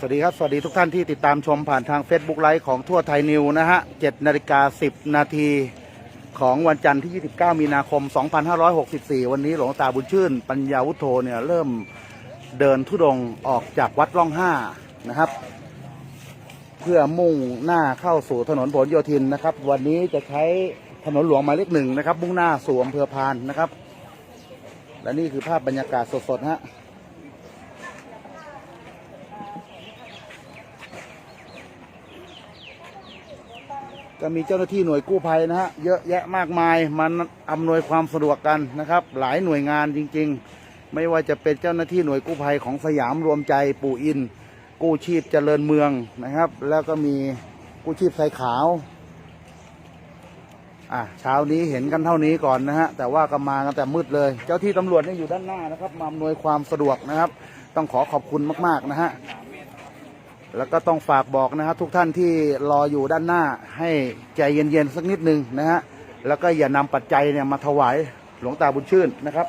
สวัสดีครับ สวัสดีทุกท่านที่ติดตามชมผ่านทาง Facebook ไลฟ์ของทั่วไทยนิวนะฮะ7นาฬิกา10 นาทีของวันจันทร์ที่ 29 มีนาคม 2564 วันนี้หลวงตาบุญชื่น ปัญญาวุฒโธเนี่ยเริ่มเดินทุดงค์ออกจากวัดร่องห้านะครับ เพื่อมุ่งหน้าเข้าสู่ถนนผลโยธินนะครับ วันนี้จะใช้ถนนหลวงหมายเลขหนึ่งนะครับ มุ่งหน้าสู่อำเภอพานนะครับ และนี่คือภาพบรรยากาศสดๆฮะ ก็มีเจ้าหน้าที่หน่วยกู้ภัยนะฮะเยอะแยะมากมายมันอำนวยความสะดวกกันนะครับ หลายหน่วยงานจริง ๆ ไม่ว่าจะเป็นเจ้าหน้าที่หน่วยกู้ภัยของสยามรวมใจปู่อิน กู้ชีพเจริญเมืองนะครับ แล้วก็มีกู้ชีพไทยขาวอะเช้านี้เห็นกันเท่านี้ก่อนนะฮะแต่ว่าก็มากันแต่มืดเลย เจ้าที่ตำรวจนี่อยู่ด้านหน้านะครับมาอำนวยความสะดวกนะครับ ต้องขอขอบคุณมากๆนะฮะ แล้วก็ต้องฝากบอกนะครับทุกท่านที่รออยู่ด้านหน้าให้ใจเย็นๆสักนิดนึงนะฮะแล้วก็อย่านำปัจจัยเนี่ยมาถวายหลวงตาบุญชื่นนะครับ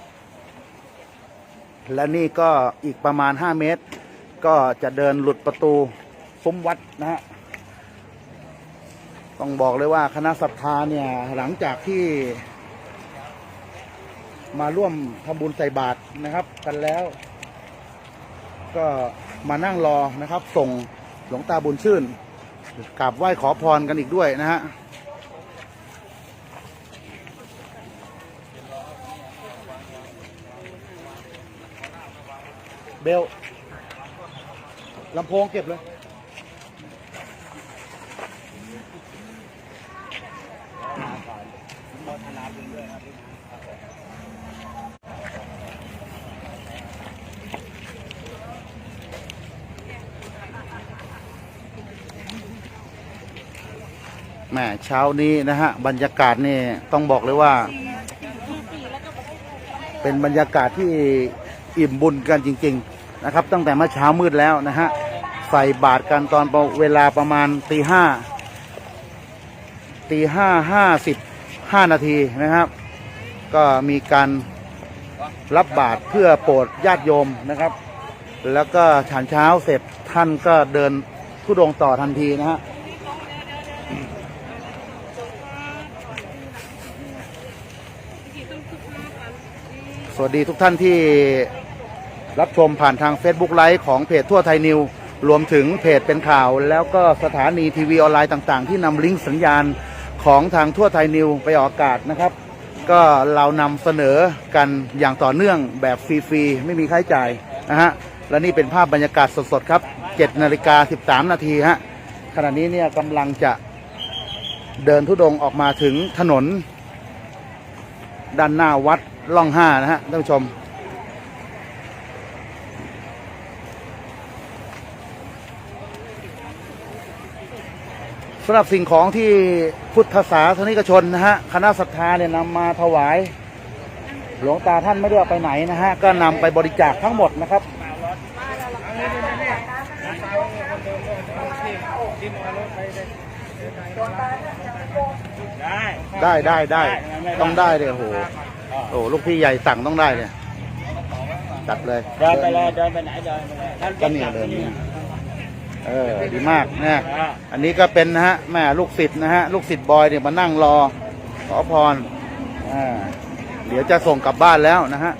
และนี่ก็อีกประมาณ 5 เมตร ก็จะเดินหลุดประตูซุ้มวัดนะฮะต้องบอกเลยว่าคณะศรัทธาเนี่ยหลังจากที่ มาร่วมทำบุญใส่บาตรนะครับ กันแล้ว ก็ มานั่งรอนะครับ ส่งหลวงตาบุญชื่นกราบไหว้ขอพรกันอีกด้วยนะฮะเบลลำโพงเก็บเลย มเช้านี้นะฮะบรรยากาศนี่ต้องบอกเลยว่า เป็นบรรยากาศที่อิ่มบุญกันจริง ๆ นะครับ ตั้งแต่เมื่อเช้ามืดแล้วนะฮะใส่บาตรกันตอนเวลาประมาณตีห้าตีห้าห้าสิบห้านาทีนะครับ ก็มีการรับบาตรเพื่อโปรดญาติโยมนะครับ แล้วก็ฉันเช้าเสร็จท่านก็เดินทุดงต่อทันทีนะฮะ วัสดีทุกท่านที่รับชมผ่านทาง Facebook ไลฟ์ของเพจทั่วไทยนิว รวมถึงเพจเป็นข่าว แล้วก็สถานีทีวีออนไลน์ต่างๆ ที่นำลิงก์สัญญาณของทางทั่วไทยนิวไปออกอากาศนะครับ ก็เรานำเสนอกันอย่างต่อเนื่องแบบฟรีๆ ไม่มีค่าใช้จ่ายนะฮะและนี่เป็นภาพบรรยากาศสดๆครับ7นาฬิกา13 นาทีฮะขณะนี้เนี่ยกำลังจะเดินทุดงออกมาถึงถนน ด้านหน้าวัดล่องห้านะฮะท่านผู้ชม สำหรับสิ่งของที่พุทธศาสนิกชนนะฮะคณะศรัทธาเนี่ยนำมาถวาย หลวงตาท่านไม่ได้เอาไปไหนนะฮะ ก็นำไปบริจาคทั้งหมดนะครับได้ได้ได้ต้องได้เลยโอ้โหโอ้โหลูกพี่ใหญ่สั่งต้องได้เลยจัดเลยเดินไปเลยเดินไปไหนเดินไปเลยท่านก็เนี่ยเดินเนี่ยเออดีมากนะอันนี้ก็เป็นนะฮะแม่ลูกศิษย์นะฮะลูกศิษย์บอยเนี่ยมานั่งรอขอพรอ่าเดี๋ยวจะส่งกลับบ้านแล้วนะฮะ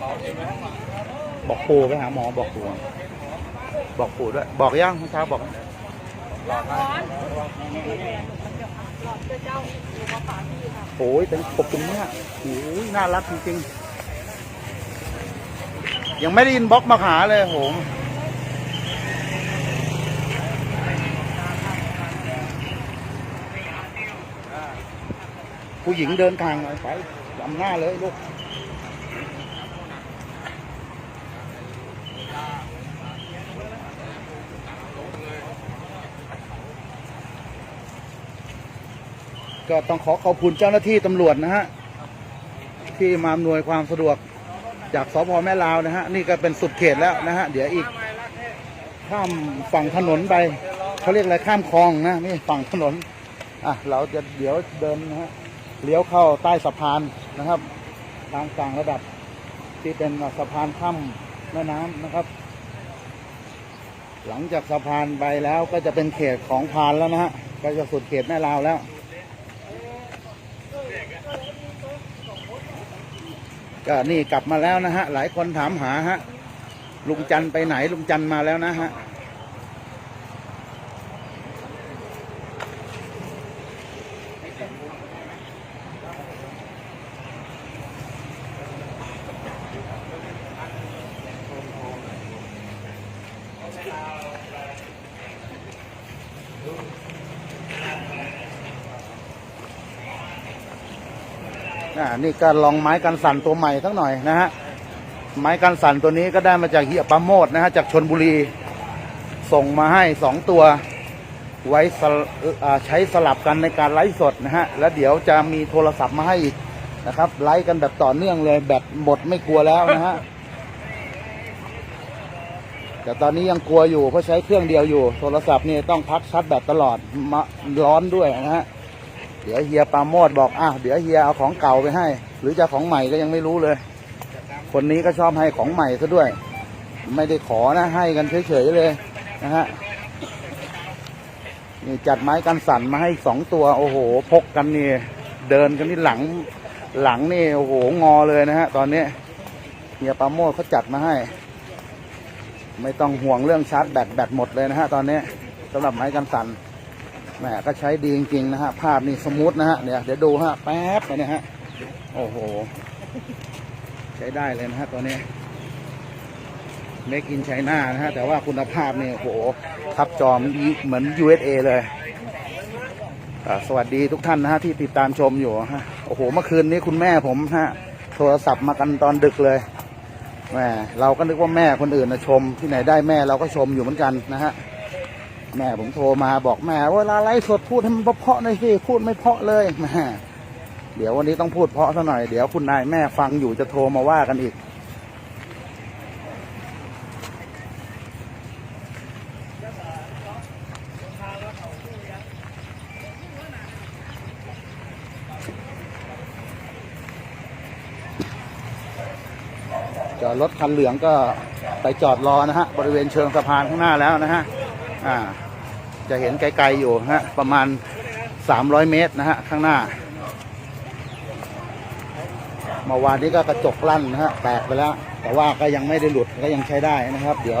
บอก บอกปู่ไปหาหมอบอกปู่บอกปู่ด้วย บอกยังเช้าบอกโอ้ยเป็นขอบคุณมากโอ้ยน่ารักจริงๆ ยังไม่ได้ยินบล็อกมาหาเลยโหผู้หญิงเดินทางหน่อยไปลำหน้าเลยลูก ก็ต้องขอขอบคุณเจ้าหน้าที่ตำรวจนะฮะที่มาอำนวยความสะดวกจากสพแม่ลาวนะฮะนี่ก็เป็นสุดเขตแล้วนะฮะเดี๋ยวอีกข้ามฝั่งถนนไปเขาเรียกอะไรข้ามคลองนะไม่ใช่ฝั่งถนนอะเราจะเดี๋ยวเดินนะฮะเลี้ยวเข้าใต้สะพานนะครับทางต่างระดับที่เป็นสะพานข้ามแม่น้ำนะครับ หลังจากสะพานไปแล้วก็จะเป็นเขตของพานแล้วนะฮะก็จะสุดเขตแม่ลาวแล้ว ก็นี่กลับมาแล้วนะฮะ หลายคนถามหาฮะลุงจันไปไหนลุงจันมาแล้วนะฮะ อ่านี่ก็ลองไม้กันสั่นตัวใหม่สักหน่อยนะฮะไม้กันสั่นตัวนี้ก็ได้มาจากเฮียปราโมดนะฮะจากชนบุรี ส่งมาให้สองตัว ไว้สลใช้สลับกันในการไลฟ์สดนะฮะแล้วเดี๋ยวจะมีโทรศัพท์มาให้อีกนะครับไลฟ์กันแบบต่อเนื่องเลยแบตหมดไม่กลัวแล้วนะฮะแต่ตอนนี้ยังกลัวอยู่เพราะใช้เครื่องเดียวอยู่ โทรศัพท์นี่ต้องพักชาร์จแบตตลอดมาร้อนด้วยนะฮะ ดี๋ยวเฮียปาโมดบอกอะเดี๋ยวเฮียเอาของเก่าไปให้ หรือจะของใหม่ก็ยังไม่รู้เลย คนนี้ก็ชอบให้ของใหม่ซะด้วย ไม่ได้ขอนะให้กันเฉยๆเลยนะฮะนี่จัดไม้กันสั่นมาให้สองตัว โอ้โห พกกันนี่ เดินกันนี่หลังหลังนี่โอ้โหงอเลยนะฮะตอนนี้เฮียปาโมดเขาจัดมาให้ ไม่ต้องห่วงเรื่องชาร์จแบตแบตหมดเลยนะฮะตอนนี้สำหรับไม้กันสั่น แหมก็ใช้ดีจริงๆนะฮะ ภาพนี่สมูทนะฮะเนี่ยเดี๋ยวดูฮะ แป๊บนะฮะ โอ้โห ใช้ได้เลยนะฮะตัวนี้ Make in China นะฮะ แต่ว่าคุณภาพเนี่ยโอ้โห ทับจอมเหมือน USA เลยสวัสดีทุกท่านนะฮะที่ติดตามชมอยู่ฮะโอ้โห เมื่อคืนนี้คุณแม่ผมฮะ โทรศัพท์มากันตอนดึกเลยแหมเราก็นึกว่าแม่คนอื่นนะชม ที่ไหนได้แม่เราก็ชมอยู่เหมือนกันนะฮะ แม่ผมโทรมาบอกแม่เวลาไลฟ์สดพูดให้มันเพาะหน่อยสิพูดไม่เพาะเลยแม่เดี๋ยววันนี้ต้องพูดเพาะซะหน่อยเดี๋ยวคุณนายแม่ฟังอยู่จะโทรมาว่ากันอีกจอดรถคันเหลืองก็ไปจอดรอนะฮะ บริเวณเชิงสะพานข้างหน้าแล้วนะฮะ อ่า จะเห็นไกลๆอยู่ฮะ ประมาณ 300 เมตรนะฮะ ข้างหน้าเมื่อวานนี้ก็กระจกลั่นนะฮะ แตกไปแล้ว แต่ว่าก็ยังไม่ได้หลุด ก็ยังใช้ได้นะครับ เดี๋ยว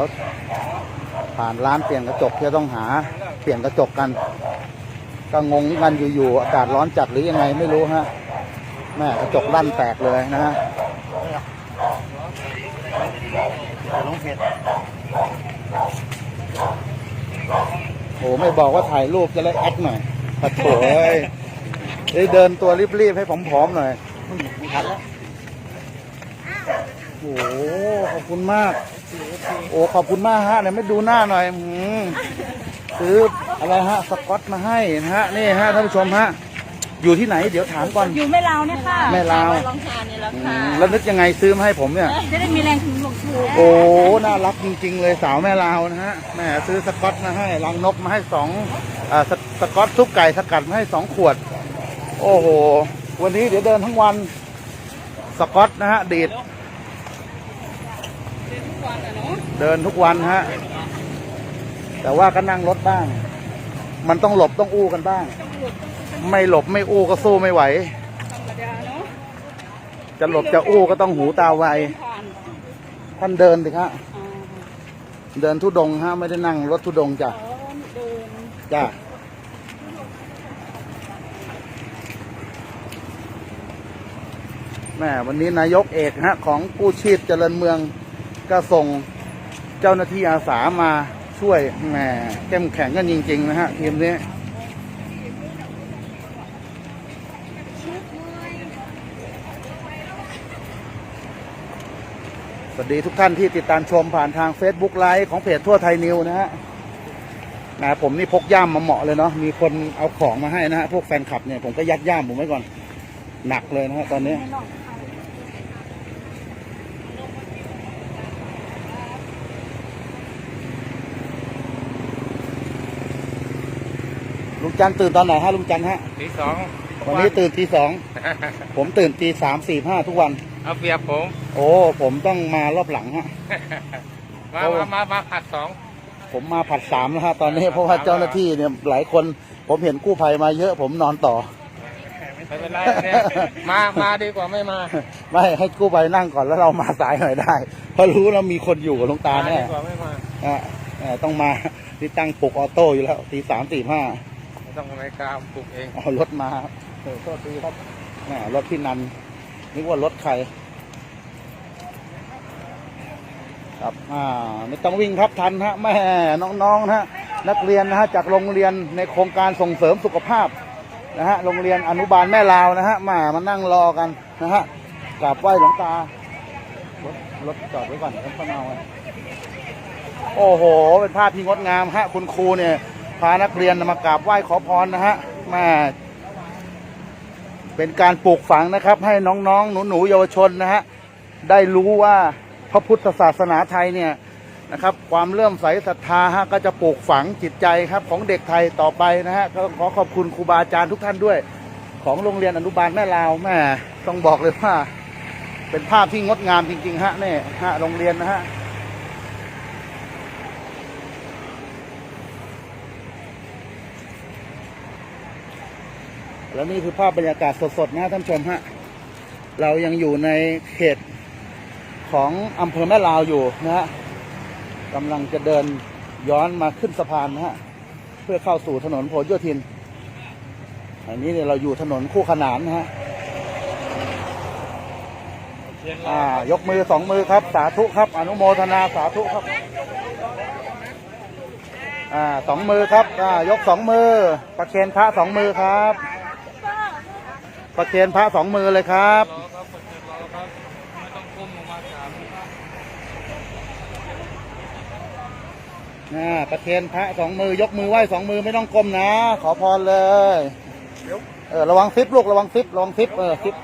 ผ่านร้านเปลี่ยนกระจกจะต้องหาเปลี่ยนกระจกกัน ก็งงกันอยู่ๆ อากาศร้อนจัดหรือยังไงไม่รู้ฮะ แม่กระจกลั่นแตกเลยนะฮะ น้องเผ็ด โอ้ไม่บอกว่าถ่ายรูปจะได้แอคหน่อยปะโถเอ้ยได้เดินตัวรีบๆให้ผอมๆหน่อยมีทันแล้วโอ้โหขอบคุณมาก โอ้ขอบคุณมากฮะเนี่ยไม่ดูหน้าหน่อยอืมซื้ออะไรฮะสกอตมาให้นะฮะนี่ฮะท่านผู้ชมฮะ อยู่ที่ไหนเดี๋ยวถามก่อน อยู่แม่ลาวเนี่ยค่ะแม่ลาว ลองทานเนี่ยแหละอืค่ะมแล้วนึกยังไงซื้อมาให้ผมเนี่ย จะได้มีแรงถึงหลงถูกโอ้ น่ารักจริง ๆ เลยสาวแม่ลาวนะฮะแม่ซื้อสกอตมาให้รังนกมาให้สองอ่าสสกอตซุปไก่สกัดมาให้สองขวด โอ้โห วันนี้เดี๋ยวเดินทั้งวัน สกอตนะฮะดีด เดินทุกวันฮะ แต่ว่าก็นั่งรถบ้าง มันต้องหลบต้องอู้กันบ้าง ไม่หลบไม่อู้ก็สู้ไม่ไหวจะหลบจะอู้ก็ต้องหูตาไวท่านเดินสิครับเดินทุดงค์ฮะไม่ได้นั่งรถทุดงค์จ้ะจ้ะแม่วันนี้นายกเอกฮะของกู้ชีพเจริญเมืองก็ส่งเจ้าหน้าที่อาสามาช่วยแหมเข้มแข็งกันจริง ๆ นะฮะทีมนี้ วัสดีทุกท่านที่ติดตามชมผ่านทาง Facebook ไลฟ์ของเพจทั่วไทยนิวนะฮะแหมผมนี่พกย่ามมาเหมาะเลยเนาะ มีคนเอาของมาให้นะฮะ พวกแฟนคลับเนี่ยผมก็ยัดย่ามผมไว้ก่อน หนักเลยนะฮะตอนนี้ ลุงจันทร์ตื่นตอนไหนฮะลุงจันทร์ฮะทีสองวันนี้ตื่นตีสอง ผมตื่นตีสามสี่ห้าทุกวันอเอาเปรียบผม โอ้ ผมต้องมารอบหลังฮะ มาโอ้มามามาผัดสองผมมาผัดสามแล้วฮะตอนนี้เพราะว่าเจ้าหน้าที่เนี่ยหลายคน ผมเห็นกู้ภัยมาเยอะ ผมนอนต่อ ไม่เป็นไรเนี่ยมามาดีกว่าไม่มาไม่ให้กู้ภัยนั่งก่อนแล้วเรามาสายหน่อยได้ เพราะรู้แล้วมีคนอยู่กับหลวงตามาแน่ดีกว่าไม่มาอะเอ่อต้องมาที่ตั้งปลุกออโต้อยู่แล้วตีสามตีห้าไม่ต้องไปกล้ามปลุกเองเอารถมาเออโทษทีครับแหมรถพี่นันนึกว่ารถใคร ครับอ่าไม่ต้องวิ่งครับทันฮะแม่น้องๆนะฮะนักเรียนนะฮะจากโรงเรียนในโครงการส่งเสริมสุขภาพนะฮะโรงเรียนอนุบาลแม่ลาวนะฮะมามานั่งรอกันนะฮะกราบไหว้หลวงตารถรถจอดไว้ก่อนครับป้าเนาโอ้โห เป็นภาพที่งดงามฮะคุณครูเนี่ยพานักเรียนมากราบไหว้ขอพรนะฮะแม่เป็นการปลูกฝังนะครับ ให้น้องๆ หนูๆเยาวชนนะฮะได้รู้ว่า พระพุทธศาสนาไทยเนี่ยนะครับ ความเลื่อมใสศรัทธาฮะก็จะปลูกฝังจิตใจครับของเด็กไทยต่อไปนะฮะก็ขอขอบคุณครูบาอาจารย์ทุกท่านด้วย ของโรงเรียนอนุบาลแม่ลาวแม่ต้องบอกเลยว่า เป็นภาพที่งดงามจริง ๆ ฮะเนี่ยฮะโรงเรียนนะฮะแล้วนี่คือภาพบรรยากาศสดๆนะท่านผู้ชมฮะเรายังอยู่ในเขต ของอำเภอแม่ลาวอยู่นะฮะกำลังจะเดินย้อนมาขึ้นสะพานนะฮะเพื่อเข้าสู่ถนนโพหลโยธินอันนี้เนี่ยเราอยู่ถนนคู่ขนานนะฮะอ่ายกมือสองมือครับ สาธุครับ อนุโมทนาสาธุครับอ่าสองมือครับอ่ายกสองมือ ประเคนพระสองมือครับ ประเคนพระสองมือเลยครับ รอครับเปิดรอครับไม่ต้องก้มลงมากราบ อ่าประเคนพระสองมือยกมือไหว้สองมือไม่ต้องก้มนะ ขอพรเลย เออระวังซิปลูกระวังซิประวังซิปเออซิป